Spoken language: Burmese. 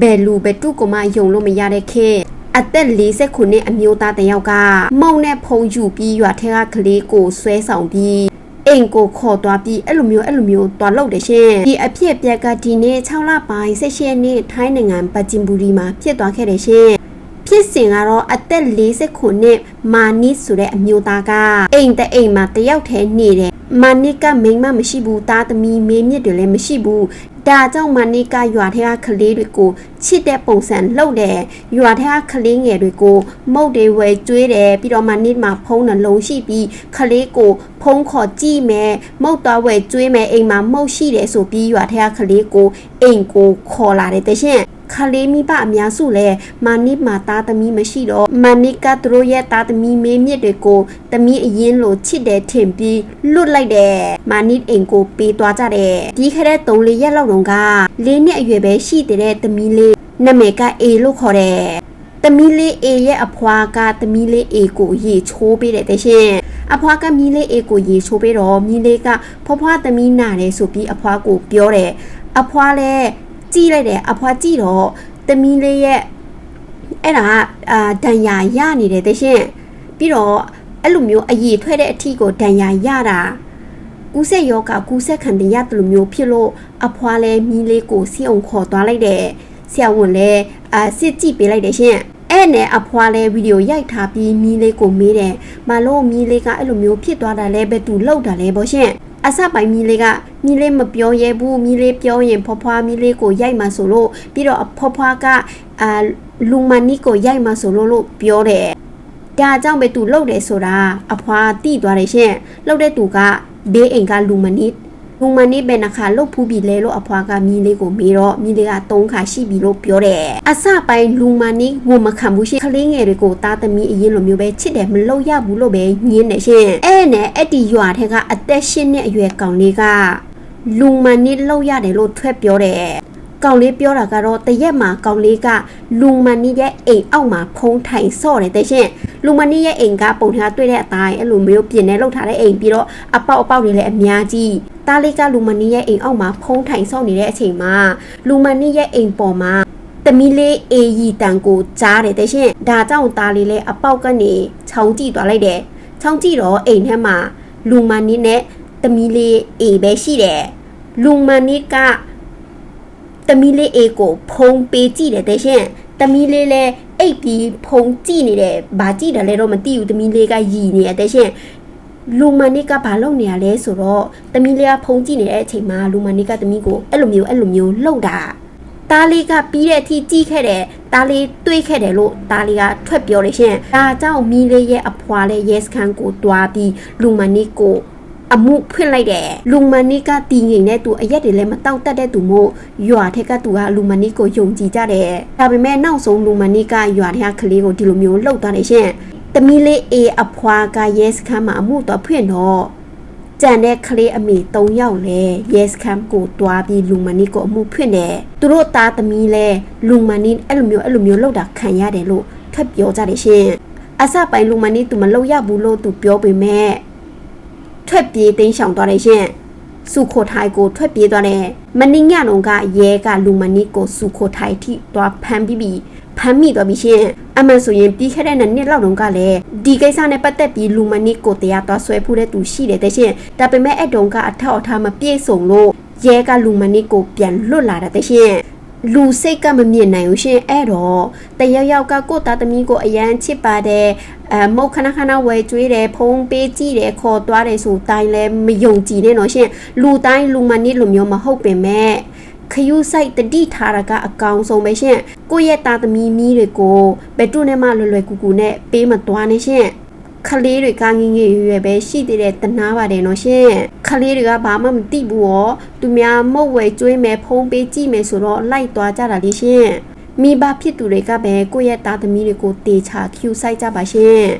ဘယ်လူဘယ်သူကမှယုံလို့မရတဲ့ခေတ်အသက်40ခုနှစ်အမျိုးသားတစ်ယောက်ကမောင်နဲ့ဖုံယူပြီးရွာထဲကကလေးကိုဆွဲဆောင်ပြီးအိမ်ကိုခေါ်သွားပြီးအဲ့လိုမျိုးအဲ့လိုမျိုးသွားလုပ်တယ်ရှင်ဒီအဖြစ်အပျက်ကဒီနေ့6လပိုင်း16ရက်နေ့ထိုင်းနိုင်ငံပဂျင်ဘူရီမှာဖြစ်သွားခဲ့တယ်ရှင်ဖြစ်စဉ်ကတော့အသက်40ခုနှစ်မာနစ်ဆိုတဲ့အမျိုးသားကအိမ်တအိမ်မှာတယောက်တည်းနေတယ် မာနစ်ကမိန်းမမရှိဘူးသားသမီးမေးမြစ်တွေလည်းမရှိဘူးဒါကြောင့်မာနစ်ကရွာထဲကကလေးတွေကိုချစ်တဲ့ပုံစံလုပ်တယ်ရွာထဲကကလေးငယ်တွေကိုမုတ်တွေဝယ်ကျွေးတယ်ပြီးတော့မာနစ်မှာဖုံးနှလုံးရှိပြီးကလေးကိုဖုံးခေါ်ကြည့်မယ်မုတ်သွားဝယ်ကျွေးမယ်အိမ်မှာမုတ်ရှိတယ်ဆိုပြီးရွာထဲကကလေးကိုအိမ်ကိုခေါ်လာတယ်တရှင် ခလေးမိဘအများစုလည်းမာနစ်မှာသားသမီးမရှိတော့မာနစ်ကသူတို့ရဲ့သားသမီးမေးမြစ်တွေကိုသမီးအရင်လိုချစ်တယ်ထင်ပြီးလွတ်လိုက်တယ်မာနစ်အိမ်ကိုပေးသွားကြတယ်ဒီခရက်3လေးရက်လောက်တုန်းကလေးနှစ်အရွယ်ပဲရှိတဲ့သမီးလေးနာမည်ကအေလို့ခေါ်တယ်သမီးလေးအေရဲ့အဖွာကသမီးလေးအေကိုရေချိုးပေးတယ်တဲ့ရှင်အဖွာကမီးလေးအေကိုရေချိုးပေးတော့မီးလေးကဖွားဖွားသမီးနာတယ်ဆိုပြီးအဖွာကိုပြောတယ်အဖွာလည်း ကြည့်လိုက်တယ်အဖွာကြည့်တော့သမီးလေးရဲ့အဲ့ဒါအာဒဏ်ရာရနေတယ်တဲ့ရှင်ပြီးတော့အဲ့လိုမျိုးအည်ထွက်တဲ့အထီကိုဒဏ်ရာရတာကူးဆက်ယောဂကူးဆက်ခံတရားတလူမျိုးဖြစ်လို့အဖွာလဲမီးလေးကိုစီအောင်ခေါ်သွားလိုက်တယ်ဆရာဝန်လဲအာစစ်ကြည့်ပေးလိုက်တယ်ရှင်အဲ့နဲ့အဖွာလဲဗီဒီယိုရိုက်ထားပြီးမီးလေးကိုမေးတယ်မလို့မီးလေးကအဲ့လိုမျိုးဖြစ်သွားတာလဲဘယ်သူလောက်တာလဲဗောရှင် အစပိုင်းမီလေးကမီလေးမပြောရဲဘူးမီလေးပြောရင်ဖွားဖွားမီလေးကိုရိုက်မှာဆိုလို့ပြီးတော့ဖွားဖွားကအာလူမနီကိုရိုက်မှာဆိုလို့လို့ပြောတယ်ဒါကြောင့်ပဲသူလှုပ်တယ်ဆိုတာအဖွားတိသွားတယ်ရှင်လှုပ်တဲ့သူကဘေးအိမ်ကလူမနီ လူမနီဘယ်နှခါလှုပ်ဖူးပြီလဲလို့အဖွားကမီလေးကိုမေးတော့မီလေးက၃ခါရှိပြီလို့ပြောတယ်အစပိုင်းလူမနီဝန်မခံဘူးရှင်ကလေးငယ်တွေကိုတားသမီးအရင်လိုမျိုးပဲချစ်တယ်မလုပ်ရဘူးလို့ပဲညင်းတယ်ရှင်အဲ့နဲ့အဲ့ဒီရွာထဲကအသက်၈နှစ်အရွယ်ကောင်လေးကလူမနီလှုပ်ရတယ်လို့ထွက်ပြောတယ်ကောင်လေးပြောတာကတော့တရက်မှာကောင်လေးကလူမနီရဲ့အိမ်အောက်မှာဖုံးထိုင်ဆော့တယ်တဲ့ရှင် လူမနီရဲ့အိမ်ကပုံထားတွေ့တဲ့အတိုင်းအဲ့လိုမျိုးပြင်နေလောက်ထားတဲ့အိမ်ပြီးတော့အပေါက်အပေါက်တွေလည်းအများကြီးတားလေးကလူမနီရဲ့အိမ်အောက်မှာဖုံးထိုင်ဆော့နေတဲ့အချိန်မှာလူမနီရဲ့အိမ်ပေါ်မှာတမီလေးအေရီတန်ကိုကြားတယ်တဲ့ရှင်ဒါကြောင့်တားလေးလည်းအပေါက်ကနေခြောင်ကြည့်သွားလိုက်တယ်ခြောင်ကြည့်တော့အိမ်ထဲမှာလူမနီနဲ့တမီလေးအေပဲရှိတယ်လူမနီကတမီလေးအေကိုဖုံးပေးကြည့်တယ်တဲ့ရှင်တမီလေးလည်း အိပ်ပြီးဖုံကြည့်နေတယ်။ဘာကြည့်တယ်လဲတော့မသိဘူးတမီလေးကယီနေတယ်တဲ့ရှင်လူမနစ်ကဘာလုပ်နေရလဲဆိုတော့တမီလေးကဖုံကြည့်နေတဲ့အချိန်မှာလူမနစ်ကတမီကိုအဲ့လိုမျိုးအဲ့လိုမျိုးလှုပ်တာတားလေးကပြီးတဲ့အထိကြည့်ခဲ့တယ်တားလေးတွေးခဲ့တယ်လို့တားလေးကထွက်ပြောတယ်ရှင်ဒါကြောင့်မီလေးရဲ့အဖွာလေးရဲစခန်းကိုတွားပြီးလူမနစ်ကို အမှုဖွင့်လိုက်တယ်လူမနီကတီငိန်တဲ့သူအရက်တွေလည်းမတောက်တတ်တဲ့သူမို့ရွာထက်ကသူကလူမနီကိုယုံကြည်ကြတယ်ဒါပေမဲ့နောက်ဆုံးလူမနီကရွာထက်ကကလေးကိုဒီလိုမျိုးလှုပ်သွားတယ်ရှင်တမီလေးအေးအဖွာကရဲစခန်းမှာအမှုတော့ဖွင့်တော့ကြံတဲ့ကလေးအမေ၃ယောက်လဲရဲစခန်းကိုတွားပြီးလူမနီကိုအမှုဖွင့်တယ်သူတို့သားသမီးလဲလူမနီအဲ့လိုမျိုးအဲ့လိုမျိုးလှုပ်တာခံရတယ်လို့ထပ်ပြောကြတယ်ရှင်အစပိုင်းလူမနီသူမလှုပ်ရဘူးလို့သူပြောပေမဲ့ ထွက်ပြေးသိမ်းရှောင်သွားတယ်ရှင်စုခိုထိုင်ကိုထွက်ပြေးသွားတယ်မနင်းညလုံးကရဲကလူမနီကိုစုခိုထိုင်ထိသွားဖမ်းပြီးပြီးဖမ်းမိသွားပြီရှင်အမှန်ဆိုရင်ပြီးခဲ့တဲ့နှစ်လောက်တုန်းကလည်းဒီကိစ္စနဲ့ပတ်သက်ပြီးလူမနီကိုတရားသွားဆွဲဖူးတဲ့သူရှိတယ်တဲ့ရှင်ဒါပေမဲ့အဲ့တုန်းကအထောက်အထားမပြည့်စုံလို့ရဲကလူမနီကိုပြန်လွတ်လာတာတဲ့ရှင် လူစိတ်ကမမြင်နိုင်ဘူးရှင်အဲ့တော့တယောက်ယောက်ကကိုသားသမီးကိုအရန်ချစ်ပါတယ်အဲမုတ်ခဏခဏဝယ်ကျွေးတယ်ဖုံးပေးကြည့်တယ်ခေါ်သွားတယ်ဆိုတိုင်းလဲမယုံကြည်နဲ့နော်ရှင်လူတိုင်းလူမနစ်လိုမျိုးမဟုတ်ပင်မဲ့ခယူးဆိုင်တတိထားတာကအကောင်ဆုံးပဲရှင်ကိုယ့်ရဲ့သားသမီးမီးတွေကိုဘယ်သူနဲ့မှလွယ်လွယ်ကူကူနဲ့ပေးမသွားနဲ့ရှင် ခလေးတွေကငငယ်ရွယ်ရွယ်ပဲရှိသေးတယ်တနာပါတယ်နော်ရှင်ခလေးတွေကဘာမှမသိဘူးရောသူများမုတ်ဝဲကျွေးမယ်ဖုံးပေးကြည့်မယ်ဆိုတော့လိုက်သွားကြတာလေရှင်မိဘဖြစ်သူတွေကပဲကိုယ့်ရဲ့သားသမီးတွေကိုတေချာ Q ဆိုင်ကြပါရှင်